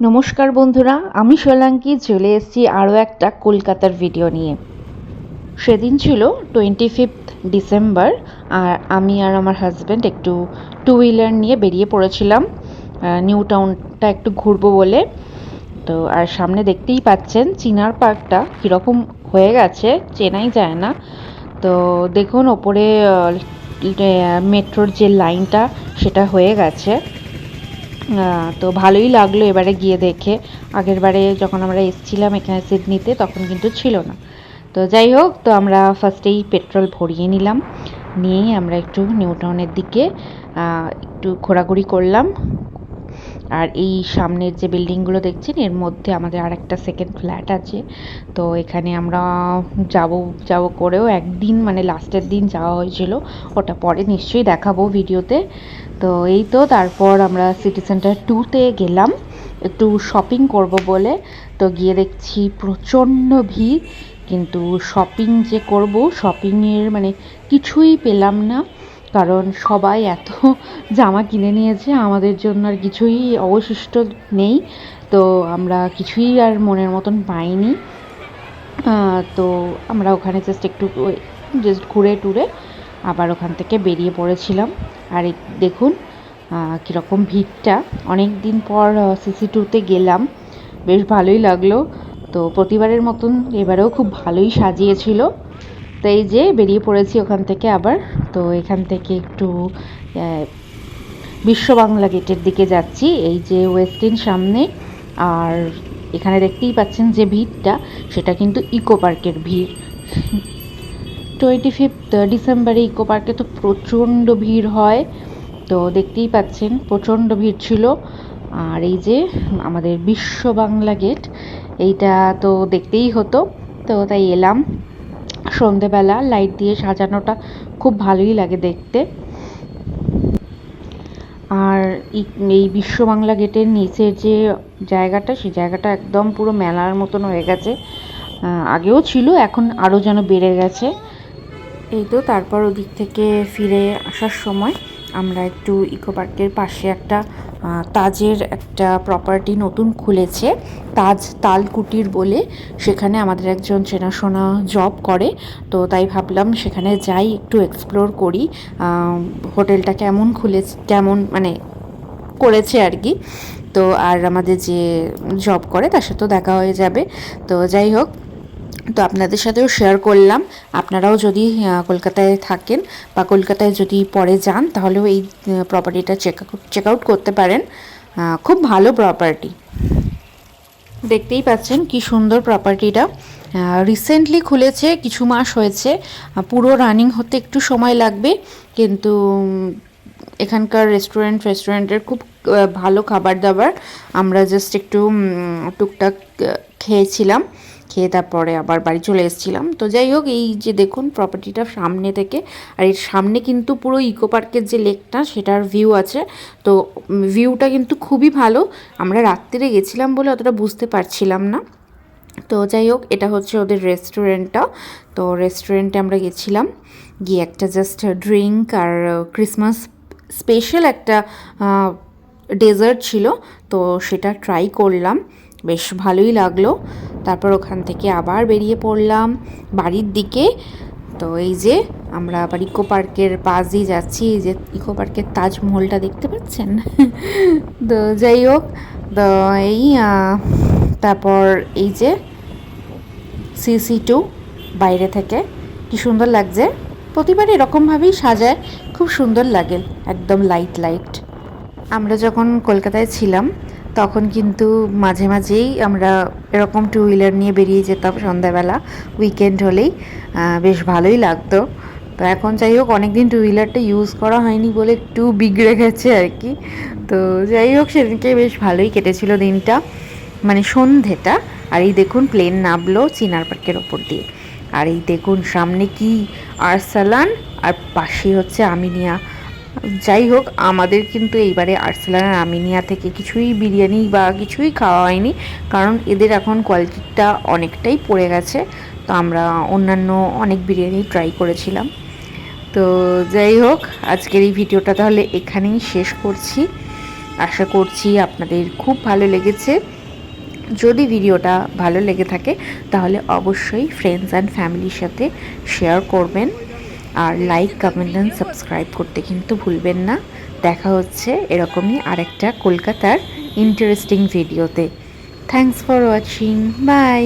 নমস্কার বন্ধুরা, আমি সোলাঙ্কি, চলে এসেছি আরও একটা কলকাতার ভিডিও নিয়ে। সেদিন ছিল টোয়েন্টি ফিফথ ডিসেম্বর, আর আমি আর আমার হাজব্যান্ড একটু টু হুইলার নিয়ে বেরিয়ে পড়েছিলাম নিউ টাউনটা একটু ঘুরবো বলে। তো আর সামনে দেখতেই পাচ্ছেন, চিনার পার্কটা কীরকম হয়ে গেছে, চেনাই যায় না। তো দেখুন, ওপরে মেট্রোর যে লাইনটা সেটা হয়ে গেছে। তো ভালোই লাগল এবারে গিয়ে দেখে। আগের বারে যখন আমরা এসেছিলাম এখানে সিডনিতে, তখন কিন্তু ছিল না। তো যাই হোক, তো আমরা ফার্স্টেই পেট্রোল ভরিয়ে নিলাম। নিয়েই আমরা একটু নিউটাউনের দিকে একটু ঘোরাঘুরি করলাম। আর এই সামনের যে বিল্ডিংগুলো দেখছেন, এর মধ্যে আমাদের আর একটা সেকেন্ড ফ্ল্যাট আছে। তো এখানে আমরা যাব যাব করেও একদিন মানে লাস্টের দিন যাওয়া হয়েছিল। ওটা পরে নিশ্চয়ই দেখাবো ভিডিওতে। তো এই তো, তারপর আমরা সিটি সেন্টার টুতে গেলাম। একটু শপিং করব বলে। তো গিয়ে দেখছি প্রচণ্ড ভিড়। কিন্তু শপিং যে করব শপিংয়ের মানে কিছুই পেলাম না। কারণ সবাই এত জামা কিনে নিয়েছে, আমাদের জন্য আর কিছুই অবশিষ্ট নেই। তো আমরা কিছুই আর মনের মতন পাইনি। তো আমরা ওখানে জাস্ট একটু জাস্ট ঘুরে টুরে আবার ওখান থেকে বেরিয়ে পড়েছিলাম। আর দেখুন কীরকম ভিড়টা। অনেক দিন পর সিসি টুতে গেলাম। বেশ ভালোই লাগল। তো প্রতিবারের মতন এবারেও খুব ভালোই সাজিয়েছিল। তো এই যে বেরিয়ে পড়েছি ওখান থেকে আবার। তো এখান থেকে একটু বিশ্ব বাংলা গেটের দিকে যাচ্ছি। এই যে ওয়েস্টিন সামনে। আর এখানে দেখতেই পাচ্ছেন যে ভিড়টা, সেটা কিন্তু ইকো পার্কের ভিড়। টোয়েন্টি ফিফথ ডিসেম্বরে ইকো পার্কে তো প্রচণ্ড ভিড় হয়। তো দেখতেই পাচ্ছেন, প্রচণ্ড ভিড় ছিল। আর এই যে আমাদের বিশ্ব বাংলা গেট, এইটা তো দেখতেই হতো। তো তাই এলাম। সন্ধেবেলা লাইট দিয়ে সাজানোটা খুব ভালোই লাগে দেখতে। আর এই- বিশ্ব বাংলা গেটের নিচের যে জায়গাটা, সেই জায়গাটা একদম পুরো মেলার মতন হয়ে গেছে। আগেও ছিল, এখন আরও যেন বেড়ে গেছে। এই তো, তারপর ওদিক থেকে ফিরে আসার সময়। আমরা একটু ইকো পার্কের পাশে একটা তাজের একটা প্রপার্টি নতুন খুলেছে, তাজ তালকুটির বলে। সেখানে আমাদের একজন চেনাশোনা জব করে, তো তাই ভাবলাম সেখানে যাই, একটু এক্সপ্লোর করি হোটেলটা কেমন খুলেছে, কেমন মানে করেছে আর কি। তো আর আমাদের যে জব করে, তার সাথেও দেখা হয়ে যাবে। তো যাই হোক তো আপনাদের সাথেও শেয়ার করলাম। আপনারাও যদি কলকাতায় থাকেন বা কলকাতায় যদি পরে যান, তাহলেও এই প্রপার্টিটা চেক চেক আউট করতে পারেন। খুব ভালো প্রপার্টি দেখতেই পাচ্ছেন কি সুন্দর প্রপার্টিটা রিসেন্টলি খুলেছে, কিছু মাস হয়েছে। পুরো রানিং হতে একটু সময় লাগবে, কিন্তু এখানকার রেস্টুরেন্ট রেস্টুরেন্টের খুব ভালো খাবার দাবার আমরা জাস্ট একটু টুকটাক খেয়েছিলাম। খেয়ে তারপরে আবার বাড়ি চলে এসেছিলাম। তো যাই হোক, এই যে দেখুন প্রপার্টিটা সামনে থেকে, আর এর সামনে কিন্তু পুরো ইকো পার্কের যে লেকটা সেটার ভিউ আছে। তো ভিউটা কিন্তু খুবই ভালো। আমরা রাত্রিরে গেছিলাম বলে অতটা বুঝতে পারছিলাম না। তো যাই হোক, এটা হচ্ছে ওদের রেস্টুরেন্টটা তো রেস্টুরেন্টে আমরা গেছিলাম। গিয়ে একটা জাস্ট ড্রিঙ্ক আর ক্রিসমাস স্পেশাল একটা ডেজার্ট ছিল। তো সেটা ট্রাই করলাম। বেশ ভালোই লাগল। তারপর ওখান থেকে আবার বেরিয়ে পড়লাম বাড়ির দিকে। তো এই যে আমরা আবার ইকো পার্কের পাশ দিয়ে যাচ্ছি, এই যে ইকো পার্কের তাজমহলটা দেখতে পাচ্ছেন? তো যাই হোক, তো এই তারপর এই যে সিসি টু বাইরে থেকে। কি সুন্দর লাগছে। প্রতিবার এরকমভাবেই সাজায়, খুব সুন্দর লাগে, একদম লাইট লাইট আমরা যখন কলকাতায় ছিলাম তখন কিন্তু মাঝে মাঝেই আমরা এরকম টু হুইলার নিয়ে বেরিয়ে যেতাম সন্ধ্যাবেলা উইকেন্ড হলেই। বেশ ভালোই লাগতো। তো এখন যাই হোক, অনেকদিন টু হুইলারটা ইউজ করা হয়নি বলে একটু বিগড়ে গেছে আর কি তো যাই হোক, সেদিনকে বেশ ভালোই কেটেছিল দিনটা। মানে সন্ধেটা, আর এই দেখুন প্লেন নামলো চিনার পার্কের ওপর দিয়ে। আর এই দেখুন, সামনে কি আরসালান, আর পাশে হচ্ছে আমিনিয়া। যাই হোক, আমাদের কিন্তু এইবারে আর্সেলান আর আমিনিয়া থেকে কিছুই বিরিয়ানি বা কিছুই খাওয়া হয়নি, কারণ এদের এখন কোয়ালিটিটা অনেকটাই পড়ে গেছে। তো আমরা অন্যান্য অনেক বিরিয়ানি ট্রাই করেছিলাম। তো যাই হোক, আজকের এই ভিডিওটা তাহলে এখানেই শেষ করছি। আশা করছি আপনাদের খুব ভালো লেগেছে। যদি ভিডিওটা ভালো লেগে থাকে, তাহলে অবশ্যই ফ্রেন্ডস অ্যান্ড ফ্যামিলির সাথে শেয়ার করবেন। আর লাইক কমেন্ট অ্যান্ড সাবস্ক্রাইব করতে কিন্তু ভুলবেন না। দেখা হচ্ছে এরকমই আরেকটা কলকাতার ইন্টারেস্টিং ভিডিওতে থ্যাংকস ফর ওয়াচিং বাই